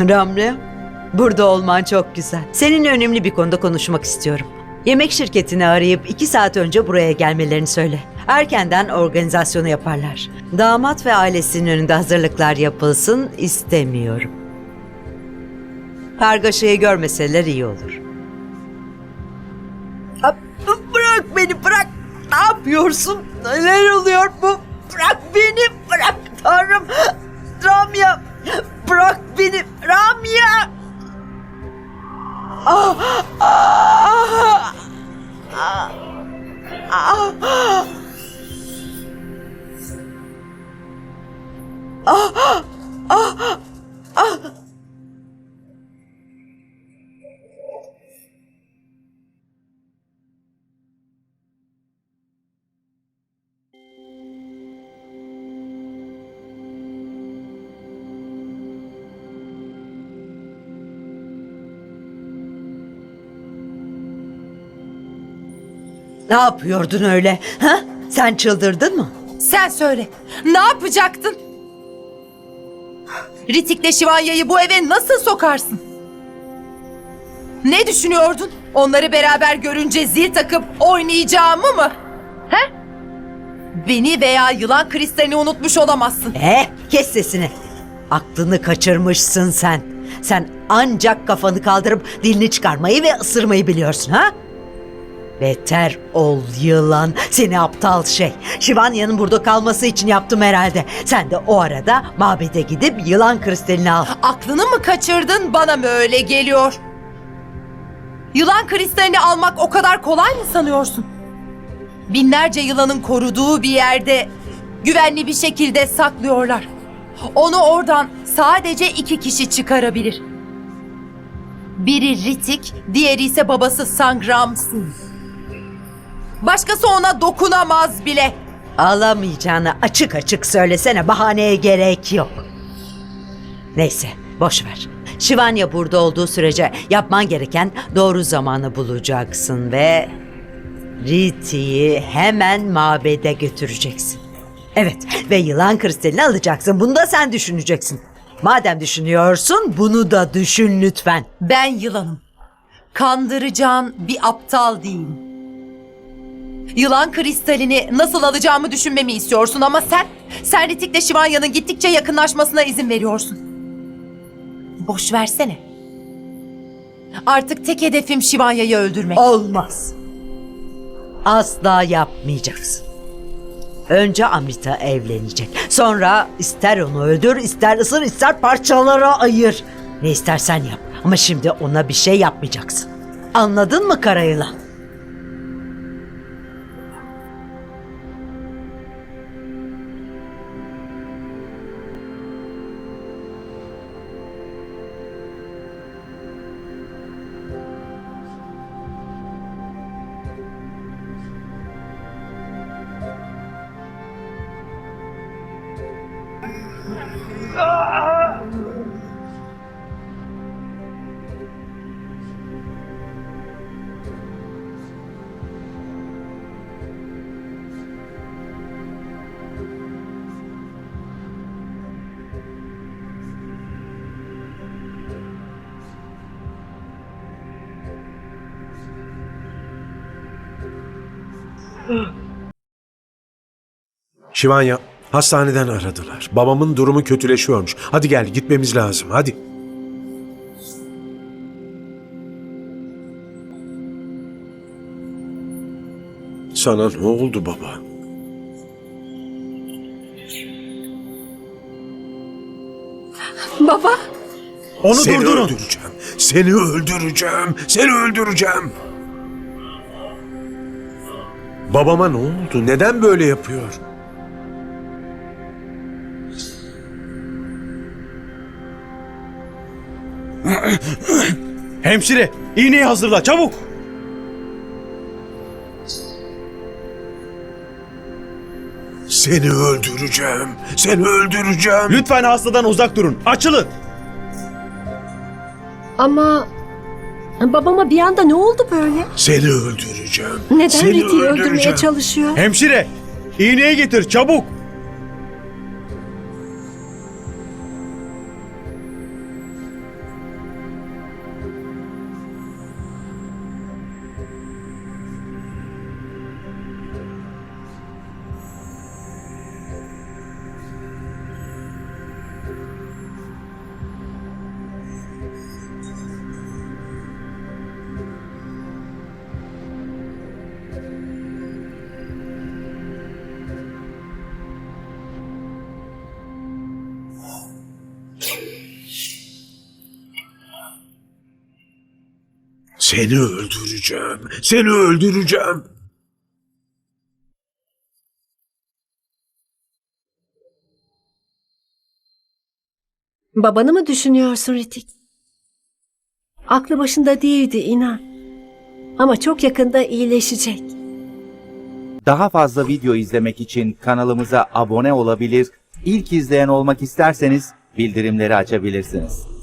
Ramle, burada olman çok güzel. Seninle önemli bir konuda konuşmak istiyorum. Yemek şirketini arayıp iki saat önce buraya gelmelerini söyle. Erkenden organizasyonu yaparlar. Damat ve ailesinin önünde hazırlıklar yapılsın istemiyorum. Kargaşayı görmeseler iyi olur. Bırak beni bırak. Ne yapıyorsun? Neler oluyor bu? Bırak beni bırak Tanrım. Ramya bırak ah, ah, ah. Ne yapıyordun öyle? Ha? Sen çıldırdın mı? Sen söyle. Ne yapacaktın? Ritik'le Şivanya'yı bu eve nasıl sokarsın? Ne düşünüyordun? Onları beraber görünce zil takıp oynayacağımı mı? He? Beni veya yılan kristalini unutmuş olamazsın. Eh, kes sesini. Aklını kaçırmışsın sen. Sen ancak kafanı kaldırıp dilini çıkarmayı ve ısırmayı biliyorsun ha? Beter ol yılan. Seni aptal şey. Şivanya'nın burada kalması için yaptım herhalde. Sen de o arada mabede gidip yılan kristalini al. Aklını mı kaçırdın bana mı öyle geliyor? Yılan kristalini almak o kadar kolay mı sanıyorsun? Binlerce yılanın koruduğu bir yerde güvenli bir şekilde saklıyorlar. Onu oradan sadece iki kişi çıkarabilir. Biri Ritik, diğeri ise babası Sangram Singh. Başkası ona dokunamaz bile. Alamayacağını açık açık söylesene. Bahaneye gerek yok. Neyse, boş ver. Şivanya burada olduğu sürece yapman gereken doğru zamanı bulacaksın ve Riti'yi hemen mabede götüreceksin. Evet ve yılan kristalini alacaksın. Bunu da sen düşüneceksin. Madem düşünüyorsun bunu da düşün lütfen. Ben yılanım. Kandıracağın bir aptal değilim. Yılan kristalini nasıl alacağımı düşünmemi istiyorsun ama sen, sen Ritik'le Şivanya'nın gittikçe yakınlaşmasına izin veriyorsun. Boş versene. Artık tek hedefim Şivanya'yı öldürmek. Olmaz. Asla yapmayacaksın. Önce Amrita evlenecek. Sonra ister onu öldür, ister ısır, ister parçalara ayır. Ne istersen yap. Ama şimdi ona bir şey yapmayacaksın. Anladın mı kara yılan? Şivanya, hastaneden aradılar. Babamın durumu kötüleşiyormuş. Hadi gel, gitmemiz lazım. Hadi. Sana ne oldu baba? Baba! Onu Seni durdurun. öldüreceğim. Seni öldüreceğim. Seni öldüreceğim. Babama ne oldu? Neden böyle yapıyor? Hemşire, iğneyi hazırla çabuk. Seni öldüreceğim. Seni öldüreceğim. Lütfen hastadan uzak durun. Açılın. Ama babama bir anda ne oldu böyle? Seni öldüreceğim. Neden Seni Riti'yi öldürmeye öldüreceğim. çalışıyor? Hemşire, iğneyi getir çabuk. Seni öldüreceğim. Seni öldüreceğim. Babanı mı düşünüyorsun Ritik? Aklı başında değildi inan. Ama çok yakında iyileşecek. Daha fazla video izlemek için kanalımıza abone olabilir, ilk izleyen olmak isterseniz bildirimleri açabilirsiniz.